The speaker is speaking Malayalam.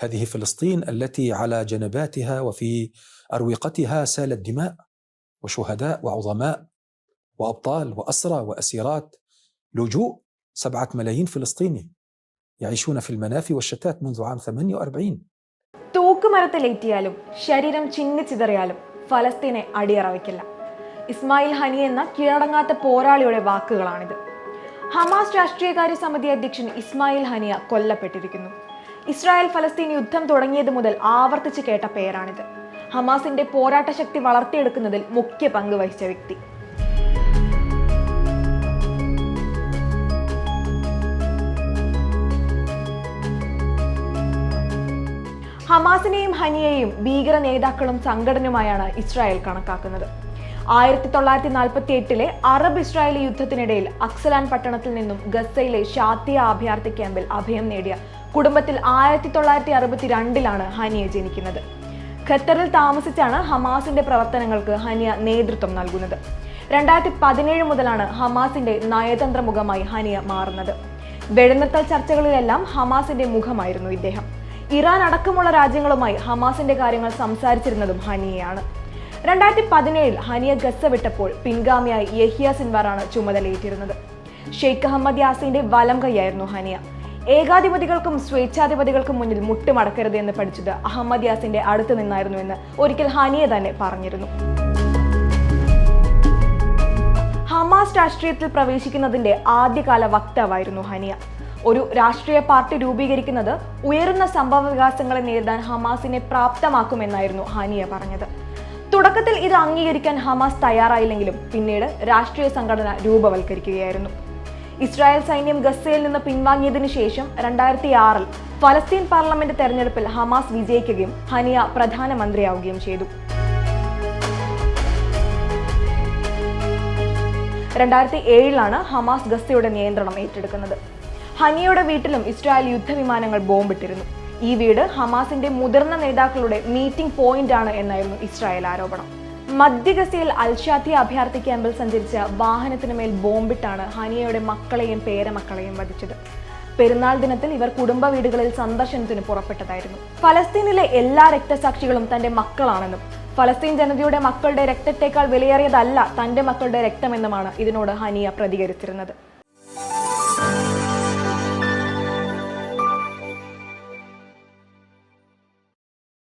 هذه فلسطين التي على جنباتها وفي اروقتها سالت دماء وشهداء وعظماء وابطال واسرى واسيرات لجوء سبعه ملايين فلسطيني يعيشون في المنافي والشتات منذ عام 48 തൂക്കുമരത്തിലേറ്റിയാലും ശരീരം ചിന്നിച്ചിതറിയാലും ഫലസ്തീനെ അടിയറ വയ്ക്കില്ല ഇസ്മായിൽ ഹനി എന്ന കീഴടങ്ങാത്ത പോരാളിയുടെ വാക്കുകളാണിത് ഹമാസ് രാഷ്ട്രീയകാര്യ സമിതി അധ്യക്ഷൻ ഇസ്മായിൽ ഹനിയ കൊല്ലപ്പെട്ടിരിക്കുന്നു ഇസ്രായേൽ ഫലസ്തീൻ യുദ്ധം തുടങ്ങിയത് മുതൽ ആവർത്തിച്ച് കേട്ട പേരാണിത്. ഹമാസിന്റെ പോരാട്ട ശക്തി വളർത്തിയെടുക്കുന്നതിൽ മുഖ്യ പങ്ക് വഹിച്ച വ്യക്തി. ഹമാസിനെയും ഹനിയെയും ഭീകര നേതാക്കളും സംഘടനയുമായാണ് ഇസ്രായേൽ കണക്കാക്കുന്നത്. ആയിരത്തി തൊള്ളായിരത്തി നാൽപ്പത്തി എട്ടിലെ അറബ് ഇസ്രായേലി യുദ്ധത്തിനിടയിൽ അക്സലാൻ പട്ടണത്തിൽ നിന്നും ഗസയിലെ ഷാത്തിയ അഭയാർത്ഥി ക്യാമ്പിൽ അഭയം നേടിയ കുടുംബത്തിൽ ആയിരത്തി തൊള്ളായിരത്തി അറുപത്തി രണ്ടിലാണ് ഹനിയ ജനിക്കുന്നത്. ഖത്തറിൽ താമസിച്ചാണ് ഹമാസിന്റെ പ്രവർത്തനങ്ങൾക്ക് ഹനിയ നേതൃത്വം നൽകുന്നത്. രണ്ടായിരത്തി പതിനേഴ് മുതലാണ് ഹമാസിന്റെ നയതന്ത്ര മുഖമായി ഹനിയ മാറുന്നത്. വെടിനിർത്തൽ ചർച്ചകളിലെല്ലാം ഹമാസിന്റെ മുഖമായിരുന്നു ഇദ്ദേഹം. ഇറാൻ അടക്കമുള്ള രാജ്യങ്ങളുമായി ഹമാസിന്റെ കാര്യങ്ങൾ സംസാരിച്ചിരുന്നതും ഹനിയയാണ്. രണ്ടായിരത്തി പതിനേഴിൽ ഹനിയ ഗസ വിട്ടപ്പോൾ പിൻഗാമിയായി യഹിയ സിൻവാറാണ് ചുമതലയേറ്റിരുന്നത്. ഷെയ്ഖ് അഹമ്മദ് യാസിന്റെ വലം കൈയായിരുന്നു ഹനിയ. ഏകാധിപതികൾക്കും സ്വേച്ഛാധിപതികൾക്കും മുന്നിൽ മുട്ടുമടക്കരുത് എന്ന് പഠിച്ചത് അഹമ്മദ് യാസിന്റെ അടുത്ത് നിന്നായിരുന്നു എന്ന് ഒരിക്കൽ ഹനിയ തന്നെ പറഞ്ഞിരുന്നു. ഹമാസ് രാഷ്ട്രീയത്തിൽ പ്രവേശിക്കുന്നതിന്റെ ആദ്യകാല വക്താവായിരുന്നു ഹനിയ. ഒരു രാഷ്ട്രീയ പാർട്ടി രൂപീകരിക്കുന്നത് ഉയരുന്ന സംഭവ വികാസങ്ങളെ നേരിടാൻ ഹമാസിനെ പ്രാപ്തമാക്കുമെന്നായിരുന്നു ഹനിയ പറഞ്ഞത്. തുടക്കത്തിൽ ഇത് അംഗീകരിക്കാൻ ഹമാസ് തയ്യാറായില്ലെങ്കിലും പിന്നീട് രാഷ്ട്രീയ സംഘടന രൂപവൽക്കരിക്കുകയായിരുന്നു. ഇസ്രായേൽ സൈന്യം ഗസയിൽ നിന്ന് പിൻവാങ്ങിയതിനു ശേഷം രണ്ടായിരത്തി ആറിൽ ഫലസ്തീൻ പാർലമെന്റ് തെരഞ്ഞെടുപ്പിൽ ഹമാസ് വിജയിക്കുകയും ഹനിയ പ്രധാനമന്ത്രിയാവുകയും ചെയ്തു. രണ്ടായിരത്തി ഏഴിലാണ് ഹമാസ് ഗസയുടെ നിയന്ത്രണം ഏറ്റെടുക്കുന്നത്. ഹനിയയുടെ വീട്ടിലും ഇസ്രായേൽ യുദ്ധവിമാനങ്ങൾ ബോംബിട്ടിരുന്നു. ഈ വീട് ഹമാസിന്റെ മുതിർന്ന നേതാക്കളുടെ മീറ്റിംഗ് പോയിന്റ് ആണ് എന്നായിരുന്നു ഇസ്രായേൽ ആരോപണം. മധ്യഗസയിൽ അൽഷാത്തി അഭയാർത്ഥി ക്യാമ്പിൽ സഞ്ചരിച്ച വാഹനത്തിനു മേൽ ബോംബിട്ടാണ് ഹനിയയുടെ മക്കളെയും പേരമക്കളെയും വധിച്ചത്. പെരുന്നാൾ ദിനത്തിൽ ഇവർ കുടുംബ വീടുകളിൽ സന്ദർശനത്തിന് പുറപ്പെട്ടതായിരുന്നു. ഫലസ്തീനിലെ എല്ലാ രക്തസാക്ഷികളും തന്റെ മക്കളാണെന്നും ഫലസ്തീൻ ജനതയുടെ മക്കളുടെ രക്തത്തേക്കാൾ വിലയേറിയതല്ല തന്റെ മക്കളുടെ രക്തമെന്നുമാണ് ഇതിനോട് ഹനിയ പ്രതികരിച്ചിരുന്നത്.